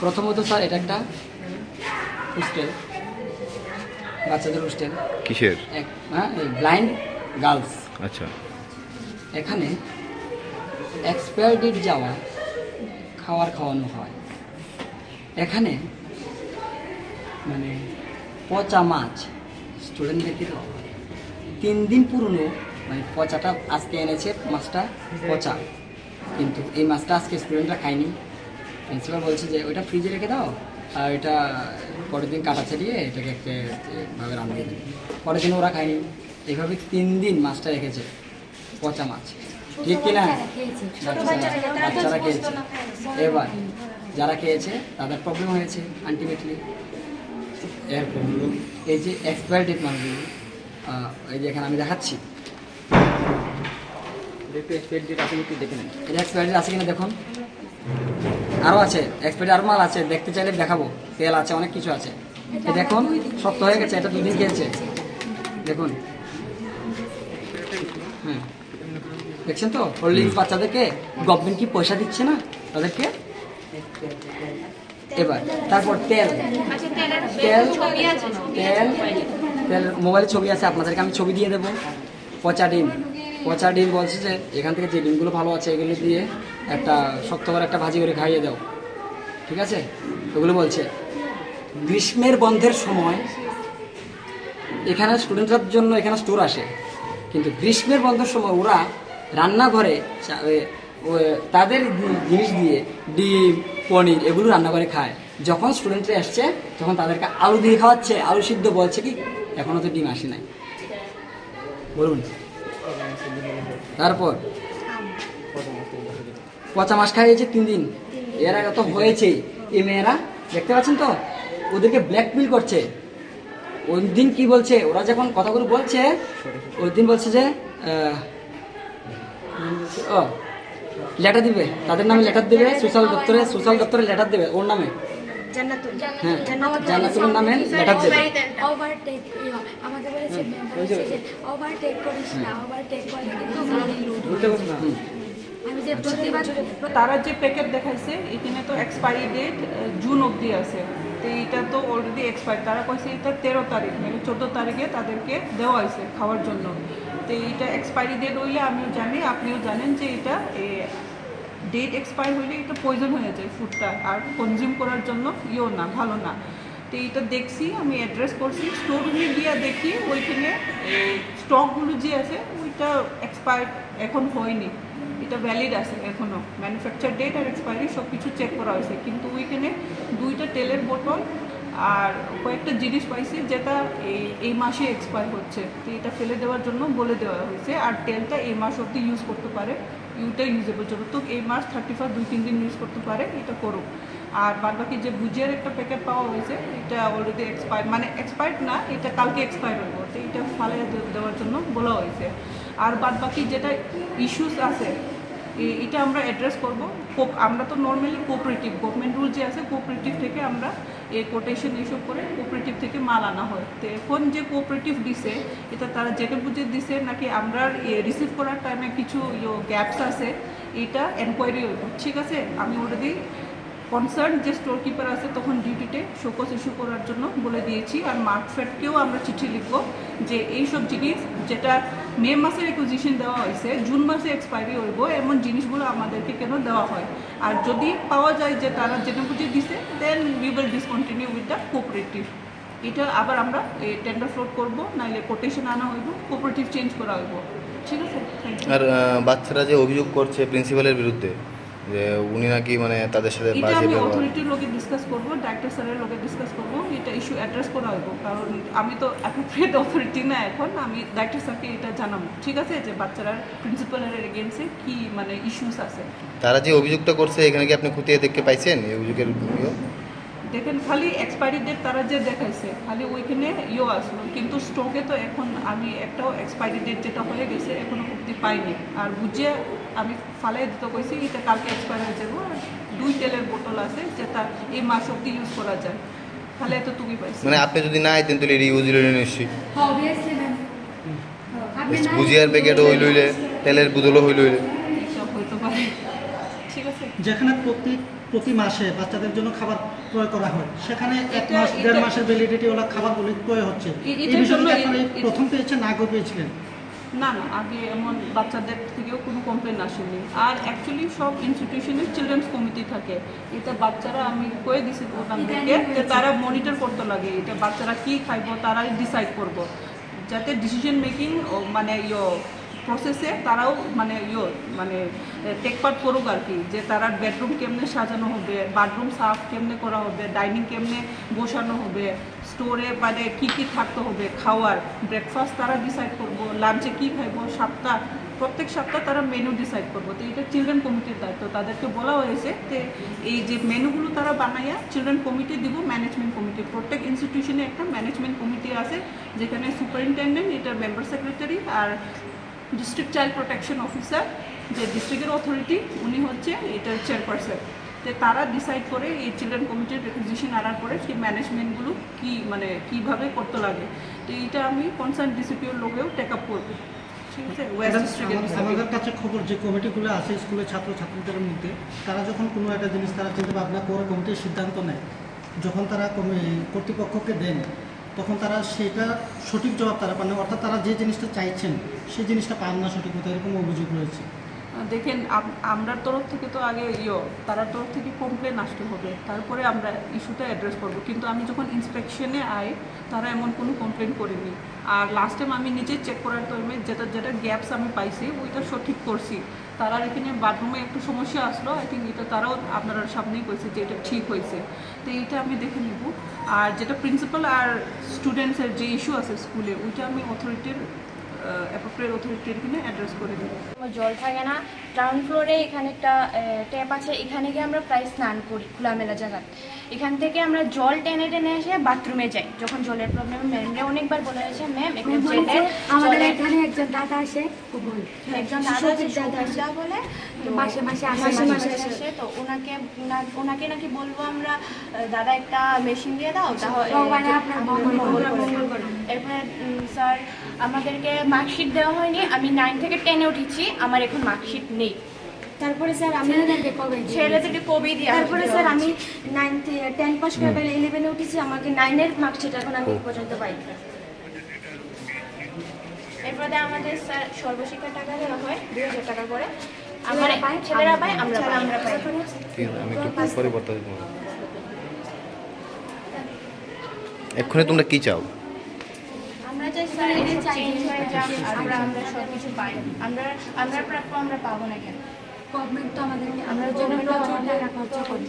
প্রথমত স্যার এটা একটা হোস্টেল বাচ্চাদের হোস্টেল কিসের? এক হ্যাঁ ব্লাইন্ড গার্লস আচ্ছা। এখানে এক্সপায়ার ডেট যাওয়া খাওয়ার খাওয়ানো হয়। এখানে মানে পচা মাছ স্টুডেন্টদেরকে দেওয়া হয়। তিন দিন পুরনো মানে পচাটা আজকে এনেছে মাছটা পচা। কিন্তু এই মাছটা আজকে স্টুডেন্টরা খায়নি। প্রিন্সিপাল বলছে যে ওইটা ফ্রিজে রেখে দাও আর এটা পরের দিন কাটা ছাড়িয়ে এটাকে একটা ভাবে রান্না দিয়ে পরের দিন ওরা খায়নি। এইভাবে তিন দিন মাছটা রেখেছে পচা মাছ। ঠিক কিনা? বাচ্চারা খেয়েছে এবার যারা খেয়েছে তাদের প্রবলেম হয়েছে আলটিমেটলি এরপর প্রবলেম এই যে এক্সপায়ার ডেট মালগুলো আহ, এই যে এখানে আমি দেখাচ্ছি। একটু এক্সপেক্ট ডেট আপনি একটু দেখে নেন? এটা এক্সপায়ার ডেট আছে কিনা দেখুন। আরও আছে এক্সপায়ার আরও মাল আছে দেখতে চাইলে দেখাবো। তেল আছে অনেক কিছু আছে। দেখুন শক্ত হয়ে গেছে এটা দুদিন খেয়েছে। দেখুন। হুম। দেখছেন তো? হরলিক্স বাচ্চাদেরকে গভর্নমেন্ট কি পয়সা দিচ্ছে না তাদেরকে? এবার তারপর তেল। আচ্ছা তেল তেল তেল মোবাইলে ছবি আছে আপনাদেরকে আমি ছবি দিয়ে দেবো। পচা ডিম। পচা ডিম বলছে যে এখান থেকে যে ডিমগুলো ভালো আছে এগুলো দিয়ে একটা শক্ত করে একটা ভাজি করে খাইয়ে দাও। ঠিক আছে? ওগুলো বলছে, গ্রীষ্মের বন্ধের সময় এখানে স্টুডেন্টদের জন্য এখানে স্টোর আসে। কিন্তু গ্রীষ্মের বন্ধের সময় ওরা রান্নাঘরে তাদের জিনিস দিয়ে ডিম, পনির এগুলো রান্নাঘরে খায়। যখন স্টুডেন্টরা আসছে তখন তাদেরকে আলু দিয়ে খাওয়াচ্ছে। আলু সিদ্ধ বলছে কি এখনও তো ডিম আসে নাই। বলুন। তারপর পচা মাছ খাইয়েছে তিন দিন। এর আগে তো হয়েছেই এই মেয়েরা দেখতে পাচ্ছেন তো? ওদেরকে ব্ল্যাকমেল করছে। ওই দিন কি বলছে? ওরা যখন কথাগুলো বলছে ওই দিন বলছে যে ও লেটার দিবে। তাদের নামে লেটার দিবে সোশ্যাল দপ্তরে সোশ্যাল দপ্তরে লেটার দেবে ওর নামে। জান্নাতুল। হ্যাঁ জান্নাতুলের নামে লেটার দেবে। ওভারটেক আমাকে বলেছে ওভারটেক করিস না ওভারটেক করলে তারা যে প্যাকেট দেখাইছে, এখানে তো এক্সপায়ারি ডেট জুন অবধি আছে। তো এটা তো অলরেডি এক্সপায়ার তারা কইছে এটা তেরো তারিখ মানে চোদ্দ তারিখে তাদেরকে দেওয়া হয়েছে খাওয়ার জন্য। তো এইটা এক্সপায়ারি ডেট হইলে আমিও জানি, আপনিও জানেন যে এটা ডেট এক্সপায়ার হইলে এটা পয়জন হয়ে যায় ফুডটা আর কনজিউম করার জন্য ইয়েও না, ভালো না। তো এইটা দেখছি, আমি অ্যাড্রেস করছি স্টোর রুমে গিয়ে দেখি, ওইখানে স্টকগুলো যে আছে, ওইটা এক্সপায়ার এখন হয়নি। এটা ভ্যালিড আছে এখনও ম্যানুফ্যাকচার ডেট আর এক্সপায়ারি সব কিছু চেক করা হয়েছে। কিন্তু ওইখানে দুইটা তেলের বোতল আর কয়েকটা জিনিস পাইছি যেটা এই এই মাসে এক্সপায়ার হচ্ছে। তো এটা ফেলে দেওয়ার জন্য বলে দেওয়া হয়েছে। আর তেলটা এই মাস অবধি ইউজ করতে পারে। ইউটা ইউজেবল জন্য। তো এই মাস থার্টি ফার্স্ট দুই, তিন দিন ইউজ করতে পারে। এটা করুক। আর বাদ বাকি যে ভুজিয়ার একটা প্যাকেট পাওয়া হয়েছে, এটা অলরেডি এক্সপায়ার মানে এক্সপায়ার্ড না, এটা কালকে এক্সপায়ার হইব। তো এটা ফালে দেওয়ার জন্য বলা হয়েছে। আর বাদ বাকি যেটা ইস্যুস আছে এটা আমরা অ্যাড্রেস করব। আমরা তো নর্মালি কোঅপারেটিভ গভর্নমেন্ট রুল যে আছে কোঅপারেটিভ থেকে আমরা এই কোটেশন এইসব করে কোঅপারেটিভ থেকে মাল আনা হয়। তো এখন যে কোঅপারেটিভ দিছে, এটা তারা যেটা বুঝে দিছে, নাকি আমরা রিসিভ করার টাইমে কিছু গ্যাপস আছে, এটা এনকোয়ারি ঠিক আছে? আমি অলরেডি কনসার্ন যে স্টোর কিপার আছে, তখন ডিউটিতে শোকস ইস্যু করার জন্য বলে দিয়েছি। আর মার্কফেটকেও আমরা চিঠি লিখব যে এইসব জিনিস যেটা মে মাসে রিকুইজিশন দেওয়া হয়েছে, জুন মাসে এক্সপায়ারি হইব, এমন জিনিসগুলো আমাদেরকে কেন দেওয়া হয়? আর যদি পাওয়া যায় যে তারা যেটা বুঝে দিছে then we will discontinue with the cooperative এটা আবার আমরা টেন্ডার ফ্লোট করব নাহলে কোটেশন আনা হইব কোঅপারেটিভ চেঞ্জ করা হইব। ঠিক আছে? আর বাচ্চারা যে অভিযোগ করছে প্রিন্সিপালের বিরুদ্ধে যে উনি নাকি মানে তাদের সাথে বাজে আমি অথরিটির লোকে ডিসকাস করব ডাইরেক্টর স্যারের লোকে ডিসকাস করব এটা ইস্যু অ্যাড্রেস করা হইব কারণ আমি তো অ্যাপ্রোপ্রিয়েট অথরিটি না এখন আমি ডাইরেক্টর স্যারকে এটা জানাব ঠিক আছে? যে বাচ্চারা প্রিন্সিপালের এগেন্সে কি মানে ইস্যুস আছে। তারা যে অভিযোগটা করছে এখানে কি আপনি খুঁটিয়ে দেখতে পাইছেন এই অভিযোগের? দেখেন খালি এক্সপায়ারি ডেট তারা যে দেখাইছে খালি ওইখানে ইয়ে আসলো। কিন্তু স্টকে তো এখন আমি একটাও এক্সপায়ারি ডেট যেটা হয়ে গেছে এখনও অব্দি পাইনি। আর বুঝে আমি ফালাই দিতে কইছি এটা কালকে এক্সপায়ার হয়ে যাব। আর দুই তেলের বোতল আছে যেটা এই মাস অব্দি ইউজ করা যায়। তাহলে এত তুমি পাইছি। মানে আপনি যদি না আইতেন তাহলে রিউজ হইল নিশ্চয়ই। অবভিয়াসলি ম্যাম আপনি না ভুজিয়ার প্যাকেটও হইল হইলে তেলের বুদলও হইল হইলে। সব হইতে পারে। ঠিক আছে। যেখানে প্রত্যেক প্রতি মাসে বাচ্চাদের জন্য খাবার ক্রয় করা হয়। সেখানে এক মাস দেড় মাসের ভ্যালিডিটি ওলা খাবারগুলি ক্রয় হচ্ছে। এই এটার বিষয়ে আপনারা প্রথম পেয়েছেন না আগেও পেয়েছিলেন না না আগে এমন বাচ্চাদের থেকেও কোনো কমপ্লেন আসেনি। আর অ্যাকচুয়ালি সব ইনস্টিটিউশনে চিলড্রেন্স কমিটি থাকে। এটা বাচ্চারা আমি কয়ে দিছি ওনাদেরকে যে তারা মনিটর করতে লাগে। এটা বাচ্চারা কি খাইব তারাই ডিসাইড করব। যাতে ডিসিশন মেকিং মানে ইয়ো প্রসেসে তারাও মানে ইয়ো মানে টেক পার্ট করুক আর কি। যে তারা বেডরুম কেমনে সাজানো হবে বাথরুম সাফ কেমনে করা হবে ডাইনিং কেমনে বসানো হবে স্টোরে মানে কী কী থাকতে হবে, খাওয়ার ব্রেকফাস্ট তারা ডিসাইড করব লাঞ্চে কী খাইবো, সপ্তাহ, প্রত্যেক সপ্তাহ তারা মেনু ডিসাইড করব। তো এটা চিলড্রেন কমিটির দায়িত্ব। তাদেরকে বলা হয়েছে যে এই যে মেনুগুলো তারা বানাইয়া চিলড্রেন কমিটি দিব ম্যানেজমেন্ট কমিটি প্রত্যেক ইনস্টিটিউশনে একটা ম্যানেজমেন্ট কমিটি আছে, যেখানে সুপারিনটেন্ডেন্ট এটার মেম্বার সেক্রেটারি আর ডিস্ট্রিক্ট চাইল্ড প্রোটেকশন অফিসার যে ডিস্ট্রিক্টের অথরিটি উনি হচ্ছে এটার চেয়ারপারসন যে তারা ডিসাইড করে এই চিলড্রেন কমিটির রেকুইজিশন আনার পরে সেই ম্যানেজমেন্টগুলো কি মানে কীভাবে করতে লাগে। তো এইটা আমি কনসার্ন ডিসিপিওর লোকেও টেক আপ করব। আমাদের কাছে খবর যে কমিটিগুলো আছে স্কুলের ছাত্র ছাত্রীদের মধ্যে তারা যখন কোনো একটা জিনিস তারা চিন্তা ভাবনা করে কমিটির সিদ্ধান্ত নেয়। যখন তারা কর্তৃপক্ষকে দেন তখন তারা সেটা সঠিক জবাব তারা পান না অর্থাৎ তারা যে জিনিসটা চাইছেন, সেই জিনিসটা পান না সঠিক মতো, এরকম অভিযোগ রয়েছে। দেখেন, আম- আমরার তরফ থেকে তো আগে ইয়ে তারার তরফ থেকে কমপ্লেন আসতে হবে। তারপরে আমরা ইস্যুটা অ্যাড্রেস করব। কিন্তু আমি যখন ইন্সপেকশনে আই, তারা এমন কোনো কমপ্লেন করেনি। আর লাস্ট টাইম আমি নিজে চেক করার টাইমে যেটা যেটা গ্যাপস আমি পাইছি, ওইটা সঠিক করছি। তারা এখানে বাথরুমে একটু সমস্যা আসলো আই থিঙ্ক এটা তারাও আপনারা সামনেই কইছে যে এটা ঠিক হয়েছে তো এইটা আমি দেখে নিব। আর যেটা প্রিন্সিপাল আর স্টুডেন্টসের যে ইস্যু আছে স্কুলে ওইটা আমি অথরিটির অ্যাপ্রোপ্রিয়েট অথরিটির এখানে অ্যাড্রেস করে দেবো। জল থাকে না। গ্রাউন্ড ফ্লোরে এখানে একটা ট্যাপ আছে। এখানে গিয়ে আমরা প্রায় স্নান করি খোলামেলা জায়গা এখান থেকে আমরা জল টেনে টেনে এসে বাথরুমে যাই যখন জলের প্রবলেম ম্যামরা অনেকবার বলে গেছে ম্যাম একটা আমাদের এখানে একজন দাদা আসে একজন দাদা আছে দাদা বলে মাসে মাসে আসে, মাসে মাসে মাসে মাসে আসে। তো ওনাকে ওনা- ওনাকে নাকি বলব আমরা দাদা একটা মেশিন দিয়ে দাও তাহলে করুন। এরপরে স্যার আমাদেরকে মার্কশিট দেওয়া হয়নি। আমি নাইন থেকে টেনে উঠেছি আমার এখন মার্কশিট নেই। তারপরে স্যার আমি ছেলেদেরকে কবে কবি দিয়ে তারপরে স্যার আমি নাইন টেন পাস করে পেলে ইলেভেনে উঠেছি আমাকে নাইনের মার্কশিট এখন আমি পর্যন্ত পাই। এরপরে আমাদের স্যার সর্বশিক্ষা টাকা দেওয়া হয় দুই হাজার টাকা করে। আমার ছেলেরা ছেলেরা আমরা আমরা পাই। পাই আমরা পাই ঠিক আছে, আমি একটু পরিবর্তন এক্ষুনি তোমরা কি চাও? চেঞ্জ হয়ে যাক আমরা আমরা সব কিছু পাই। আমরা আমরা প্রাপ্য আমরা পাবো না কেন? গভর্নমেন্ট তো আমাদেরকে আমরা জন্য প্রচুর টাকা খরচা করি।